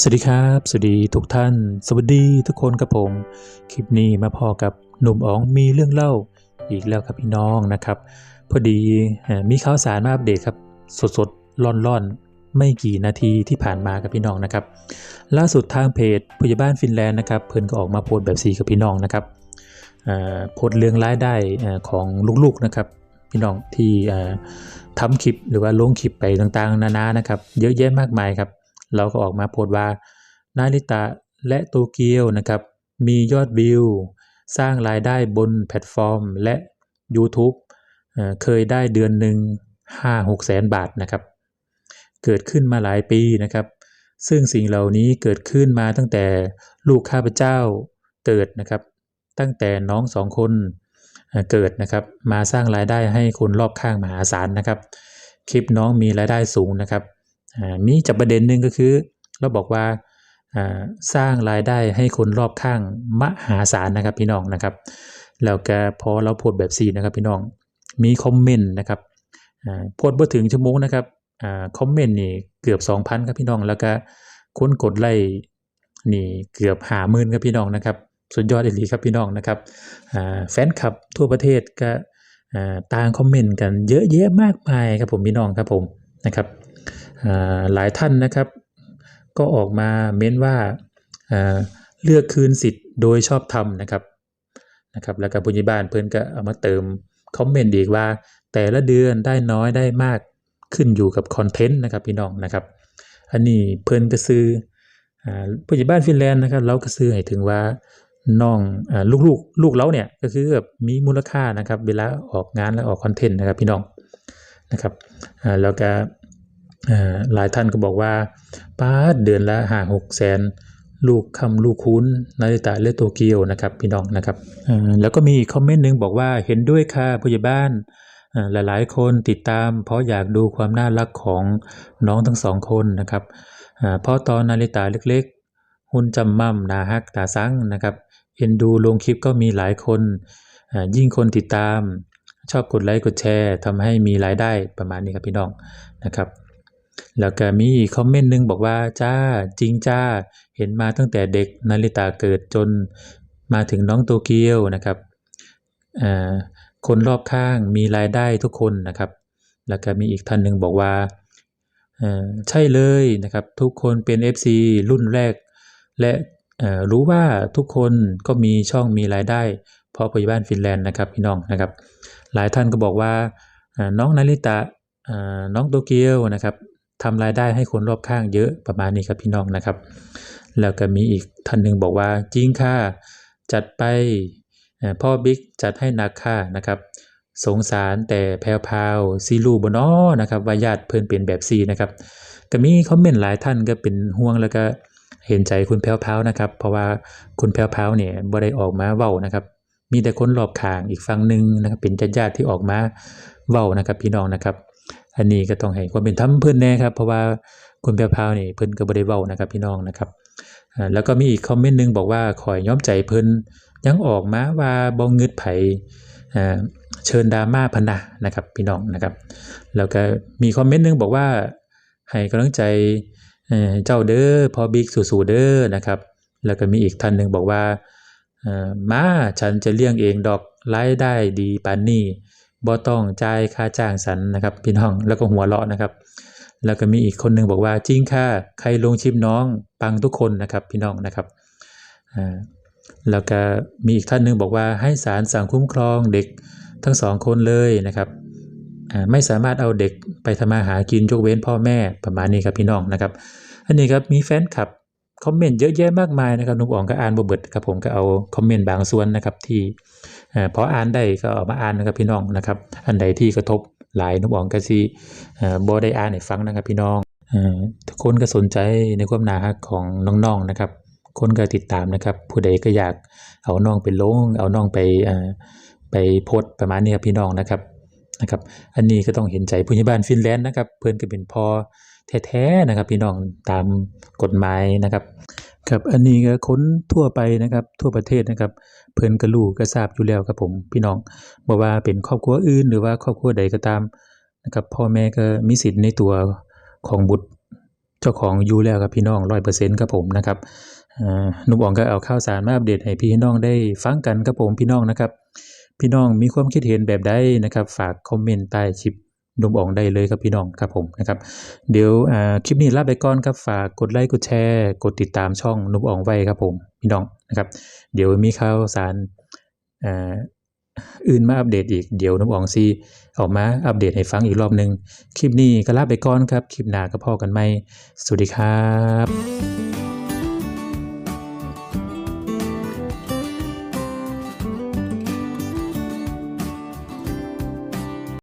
สวัสดีครับ สวัสดีทุกท่าน สวัสดีทุกคนครับผม คลิปนี้มาพอกับหนุ่มอ๋องมีเรื่องเล่าอีกแล้วครับพี่น้องนะครับ พอดีมีข่าวสารมาอัปเดตครับ สดสดร้อนร้อนไม่กี่นาทีที่ผ่านมากับพี่น้องนะครับ ล่าสุดทางเพจผู้ใหญ่บ้านฟินแลนด์นะครับเพิ่นก็ออกมาโพสต์แบบสีกับพี่น้องนะครับโพสต์เรื่องรายได้ของลูกๆนะครับ พี่น้องที่เอ่อทำคลิปหรือว่าลงคลิปไปต่างๆ นานานะครับ เยอะแยะมากมายครับ เราก็ออกมาโพสต์ว่านาริตะและโตเกียวนะครับ มียอดวิว สร้างรายได้บนแพลตฟอร์ม และ YouTube เคยได้เดือนหนึ่ง5-6แสนบาทนะครับ เกิดขึ้นมาหลายปีนะครับ ซึ่งสิ่งเหล่านี้เกิดขึ้นมาตั้งแต่ลูกข้าพเจ้าเกิดนะครับ ตั้งแต่น้องสองคนเกิดนะครับ มาสร้างรายได้ให้คนรอบข้างมหาศาลนะครับ คลิปน้องมีรายได้สูงนะครับ มีจับประเด็นหนึ่งก็คือ เราบอกว่าสร้างรายได้ให้คนรอบข้างมหาศาลนะครับพี่น้องนะครับ แล้วก็พอเราโพสต์แบบสี่นะครับพี่น้องมีคอมเมนต์นะครับโพสต์บ่ถึงชั่วโมงนะครับอคอมเมนต์นี่เกือบ 2,000ครับพี่น้องแล้วก็คนกดไลค์นี่เกือบหาหมื่นครับพี่น้องนะครับสุดยอดอีหลีครับพี่น้องนะครับแฟนคลับทั่วประเทศก็ต่างคอมเมนต์กันเยอะแยะมากมายครับผมพี่น้องครับผมนะครับ หลายท่านนะครับ ก็ออกมาเม้นว่าอ่าเลือกคืนสิทธิ์โดยชอบธรรมนะครับนะครับแล้วก็ผู้ใหญ่บ้านเพิ่อนก็เอามาเติมคอมเมนต์อีกว่า แต่ละเดือนได้น้อยได้มากขึ้นอยู่กับคอนเทนต์นะครับพี่น้องนะครับ อันนี้เพิ่อนก็ซื้ออ่าผู้ใหญ่บ้านฟินแลนด์นะครับ เราก็ซื้อให้ถึงว่าน้องอลูกลูกลูกเราเนี่ยก็คือแบบมีมูลค่านะครับ เวลาออกงานและออกคอนเทนต์นะครับพี่น้องนะครับแล้วก็ หลายท่านก็บอกว่าป้าเดือนละห้าหกแสนลูกคำลูกคุ้นนาริตะเลโตเกียวนะครับพี่น้องนะครับแล้วก็มีคอมเมนต์หนึ่งบอกว่าเห็นด้วยค่ะผู้ใหญ่บ้านหลายๆ คนติดตาม เพราะอยากดูความน่ารักของน้องทั้งสองคนนะครับเพราะตอนนาริตะเล็กๆ หุ่นจำม่ำนาฮักตาซังนะครับเอ็นดูลงคลิปก็มีหลายคน ยิ่งคนติดตาม ชอบกดไลค์กดแชร์ทำให้มีรายได้ประมาณนี้ครับพี่น้องนะครับ แล้วก็มีอีกคอมเมนต์หนึ่งบอกว่าจ้าจริงจ้า เห็นมาตั้งแต่เด็กนาริตาเกิดจนมาถึงน้องโตเกียวนะครับคนรอบข้างมีรายได้ทุกคนนะครับ แล้วก็มีอีกท่านหนึ่งบอกว่าใช่เลยนะครับ ทุกคนเป็น FC รุ่นแรก และรู้ว่าทุกคนก็มีช่องมีรายได้ เพราะปัจจุบันฟินแลนด์นะครับพี่น้องนะครับ หลายท่านก็บอกว่าน้องนาริตะน้องโตเกียวนะครับ ทำรายได้ให้คนรอบข้างเยอะประมาณนี้ครับพี่น้องนะครับ แล้วก็มีอีกท่านหนึ่งบอกว่าจริงค่ะจัดไปพ่อบิ๊กจัดให้นักค่ะนะครับสงสารแต่แพรวพาวซีรูบนอนะครับว่าญาติเพิ่นเป็นแบบซีนะครับก็มีคอมเมนต์หลายท่านก็เป็นห่วงแล้วก็เห็นใจคุณแพรวพาวนะครับ เพราะว่าคุณแพรวพาวเนี่ยบ่ได้ออกมาเว้านะครับ มีแต่คนรอบข้างอีกฝั่งหนึ่งนะครับเป็นญาติๆที่ออกมาเว้านะครับพี่น้องนะครับ อันนี้ก็ต้องให้ความเป็นธรรมเพิ่อนแน่ครับเพราะว่าคุณแพรวพาวนี่เพิ่อนก็บ่ได้เวานะครับพี่น้องนะครับแล้วก็มีอีกคอมเมนต์หนึงบอกว่าขอยย้อมใจเพิ่นยังออกมาว่าบ่งึดไผ่เชิญดราม่าพนะนะครับพี่น้องนะครับ แล้วก็มีคอมเมนต์หนึงบอกว่าให้กำลังใจเจ้าเด้อพอบิ๊กสู้ๆเด้อนะครับ แล้วก็มีอีกท่านหนึ่งบอกว่ามาฉันจะเลี้ยงเองดอกรายได้ดีปานนี้ บ่ต้องจ่ายค่าจ้างสันนะครับ พี่น้องแล้วก็หัวเราะนะครับ แล้วก็มีอีกคนหนึ่งบอกว่าจริงค่ะใครลงชิปน้องปังทุกคนนะครับ พี่น้องนะครับอ่าแล้วก็มีอีกท่านหนึ่งบอกว่าให้ศาลสั่งคุ้มครองเด็กทั้งสองคนเลยนะครับไม่สามารถเอาเด็กไปทำมาหากินยกเว้นพ่อแม่ประมาณนี้ครับพี่น้องนะครับ อันนี้ครับมีแฟนคลับคอมเมนต์เยอะแยะมากมายนะครับนุกอ่องก็อ่านบ่เบิดครับผมก็เอาคอมเมนต์บางส่วนนะครับที่ พออ่านได้ก็เอามาอ่านนะครับพี่น้องนะครับ อันใดที่กระทบหลายนุบองก็สิเอ่อได้อ่านให้ฟังนะครับพี่น้องทุกคนก็สนใจในความนารักของน้องๆนะครับ คนก็ติดตามนะครับ ผู้ใดก็อยากเอาน้องไปลง เอาน้องไปไปโพสประมาณนี้ครับพี่น้องนะครับนะครับ อันนี้ก็ต้องเห็นใจผู้ใหญ่บ้านฟินแลนด์นะครับ เพื่อนก็เป็นพอแท้ๆนะครับ พี่น้องตามกฎหมายนะครับ ครับอันนี้ก็ค้นทั่วไปนะครับ ทั่วประเทศนะครับ เพิ่นก็รู้ก็ทราบอยู่แล้วครับผมพี่น้องบ่ว่าเป็นครอบครัวอื่น หรือว่าครอบครัวใดก็ตามนะครับพ่อแม่ก็มีสิทธิ์ในตัวของบุตรเจ้าของอยู่แล้วครับพี่น้องร้อยเปอร์เซ็นต์ครับผมนะครับนุ่มอ๋องก็เอาข่าวสารมาอัปเดตให้พี่น้องได้ฟังกันครับผมพี่น้องนะครับ พี่น้องมีความคิดเห็นแบบใดนะครับ ฝากคอมเมนต์ใต้คลิป นมอ๋องได้เลยครับพี่น้องครับผมนะครับเดี๋ยวคลิปนี้ลาไปก่อนครับฝากกดไลค์กดแชร์กดติดตามช่องนุมอ๋องไว้ครับผมพี่น้องนะครับเดี๋ยวมีข่าวสารอื่นมาอัปเดตอีกเดี๋ยวนุมอ๋องซีออกมาอัปเดตให้ฟังอีกรอบหนึ่งคลิปนี้ก็ลาไปก่อนครับ คลิปหน้าก็พอกันไหมสวัสดีครับ